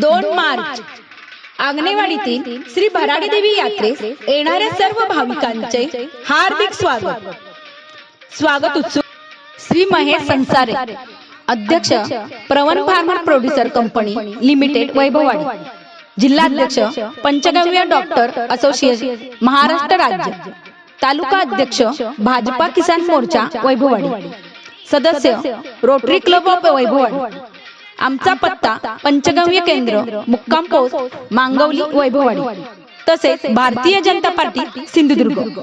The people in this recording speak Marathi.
दोन मार्च आंगणेवाडीतील श्री भराडी देवी यात्रेस येणाऱ्या सर्व भाविकांचे हार्दिक स्वागत. स्वागत उत्सुक श्री महेश संसारे अध्यक्ष Pravan farmer producer company limited Vaibhavwadi. जिल्हाध्यक्ष पंचगव्य डॉक्टर असोसिएशन महाराष्ट्र राज्य. तालुका अध्यक्ष भाजपा किसान मोर्चा वैभववाडी. सदस्य रोटरी क्लब ऑफ वैभववाडी. आमचा पत्ता पंचगव्य केंद्र मुक्काम पोस्ट मांगवली वैभववाडी. तसेच भारतीय जनता पार्टी सिंधुदुर्ग.